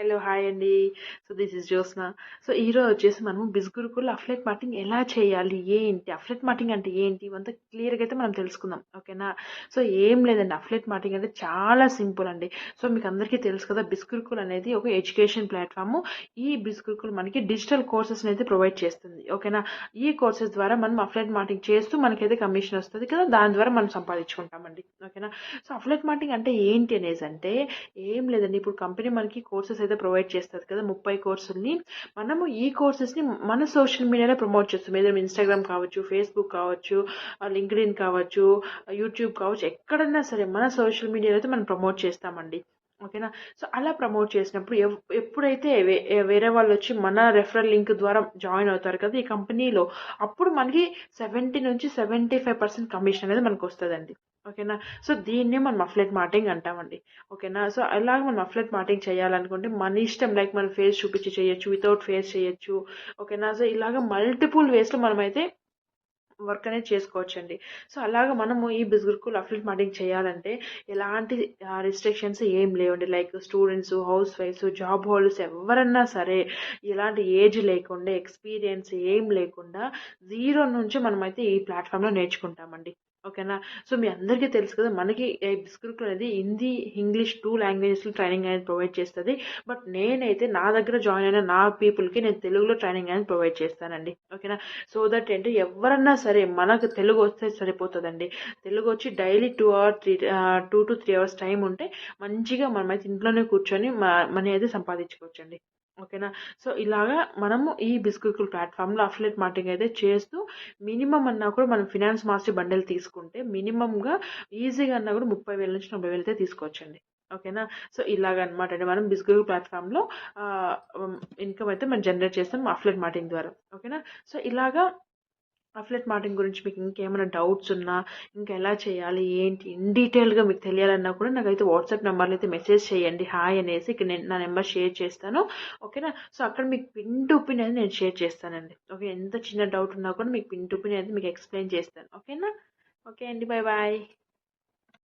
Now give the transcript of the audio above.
Hello hi అండి. So this is Jyotsna so ఈరోజు వచ్చేసి మనం బిస్గురుకులు అఫ్లెట్ మార్టింగ్ ఎలా చేయాలి? ఏంటి? అఫ్లెట్ మార్టింగ్ అంటే ఏంటి? ఇవంతా క్లియర్గా అయితే మనం తెలుసుకుందాం. ఓకేనా? సో ఏం లేదండి. అఫ్లెట్ మార్టింగ్ అంటే చాలా సింపుల్ అండి. సో మీకు అందరికీ తెలుసు కదా బిస్గురుకులు అనేది ఒక ఎడ్యుకేషన్ ప్లాట్ఫామ్. ఈ బిస్గురుకులు మనకి డిజిటల్ కోర్సెస్ అయితే ప్రొవైడ్ చేస్తుంది. ఓకేనా? ఈ కోర్సెస్ ద్వారా మనం అఫ్లెట్ మార్టింగ్ చేస్తూ మనకైతే కమిషన్ వస్తుంది కదా దాని ద్వారా మనం సంపాదించుకుంటామండి. ఓకేనా? సో అఫ్లెట్ మార్టింగ్ అంటే ఏంటి అనేసి అంటే ఏం లేదండి. ఇప్పుడు కంపెనీ మనకి కోర్సెస్ అయితే ప్రొవైడ్ చేస్తుంది కదా ముప్పై కోర్సుల్ని. మనము ఈ కోర్సెస్ని మన సోషల్ మీడియాలో ప్రమోట్ చేస్తాం. ఏదైనా ఇన్స్టాగ్రామ్ కావచ్చు ఫేస్బుక్ కావచ్చు లింక్డ్ఇన్ కావచ్చు యూట్యూబ్ కావచ్చు ఎక్కడన్నా సరే మన సోషల్ మీడియాలో అయితే మనం ప్రమోట్ చేస్తామండి. ఓకేనా? సో అలా ప్రమోట్ చేసినప్పుడు ఎప్పుడైతే వేరే వాళ్ళు వచ్చి మన రెఫరల్ లింక్ ద్వారా జాయిన్ అవుతారు కదా ఈ కంపెనీలో అప్పుడు మనకి సెవెంటీ నుంచి సెవెంటీ ఫైవ్ పర్సెంట్ కమిషన్ అనేది మనకు వస్తుందండి ఓకేనా? సో దీన్నే మనం అఫ్లెట్ మార్టింగ్ అంటామండి. ఓకేనా? సో అలాగే మనం అఫ్లెట్ మార్టింగ్ చేయాలనుకుంటే మన ఇష్టం లైక్ మన ఫేస్ చూపించి చేయొచ్చు వితౌట్ ఫేస్ చేయొచ్చు. ఓకేనా? సో ఇలాగ మల్టిపుల్ వేస్లో మనమైతే వర్క్ అనేది చేసుకోవచ్చండి. సో అలాగా మనము ఈ బిస్గురుకుల్ అఫ్లెట్ మార్టింగ్ చేయాలంటే ఎలాంటి రిస్ట్రిక్షన్స్ ఏం లేవండి. లైక్ స్టూడెంట్స్ హౌస్ వైఫ్స్ జాబ్ హోల్డర్స్ ఎవరన్నా సరే ఎలాంటి ఏజ్ లేకుండా ఎక్స్పీరియన్స్ ఏం లేకుండా జీరో నుంచి మనమైతే ఈ ప్లాట్ఫామ్లో నేర్చుకుంటామండి. ఓకేనా? సో మీ అందరికీ తెలుసు కదా మనకి బిస్గురుకుల్ అనేది హిందీ ఇంగ్లీష్ టూ లాంగ్వేజెస్లో ట్రైనింగ్ అనేది ప్రొవైడ్ చేస్తుంది. బట్ నేనైతే నా దగ్గర జాయిన్ అయిన నా పీపుల్కి నేను తెలుగులో ట్రైనింగ్ అనేది ప్రొవైడ్ చేస్తానండి. ఓకేనా? సో దట్ ఏంటి ఎవరన్నా సరే మనకు తెలుగు వస్తే సరిపోతుందండి. తెలుగు వచ్చి daily two hour three two to three hours time ఉంటే మంచిగా మనమైతే ఇంట్లోనే కూర్చొని మనీ అయితే సంపాదించుకోవచ్చండి. ఓకేనా? సో ఇలాగా మనము ఈ బిస్కుల్ ప్లాట్ఫామ్లో అఫ్లెట్ మార్కెటింగ్ అయితే చేస్తూ మినిమం అన్నా కూడా మనం ఫినాన్స్ మాస్టర్ బండెల్ తీసుకుంటే మినిమంగా ఈజీగా అన్నా కూడా ముప్పై వేల నుంచి నలభై వేలు అయితే తీసుకోవచ్చండి. ఓకేనా? సో ఇలాగ అనమాట అండి. మనం బిస్గుల్ ప్లాట్ఫామ్లో ఇన్కమ్ అయితే మనం జనరేట్ చేస్తాం అఫ్లెట్ మార్టింగ్ ద్వారా. ఓకేనా? సో ఇలాగా అఫ్లెట్ మార్టింగ్ గురించి మీకు ఇంకేమైనా డౌట్స్ ఉన్నా ఇంకా ఎలా చేయాలి ఏంటి ఇన్ డీటెయిల్గా మీకు తెలియాలన్నా కూడా నాకైతే వాట్సాప్ నెంబర్లో అయితే మెసేజ్ చేయండి. హాయ్ అనేసి ఇక్కడ నేను నా నెంబర్ షేర్ చేస్తాను. ఓకేనా? సో అక్కడ మీకు పిన్ టు పిన్ అనేది నేను షేర్ చేస్తానండి. ఓకే? ఎంత చిన్న డౌట్ ఉన్నా కూడా మీకు పిన్ టు పిన్ అనేది మీకు ఎక్స్ప్లెయిన్ చేస్తాను. ఓకేనా? ఓకే అండి. Bye bye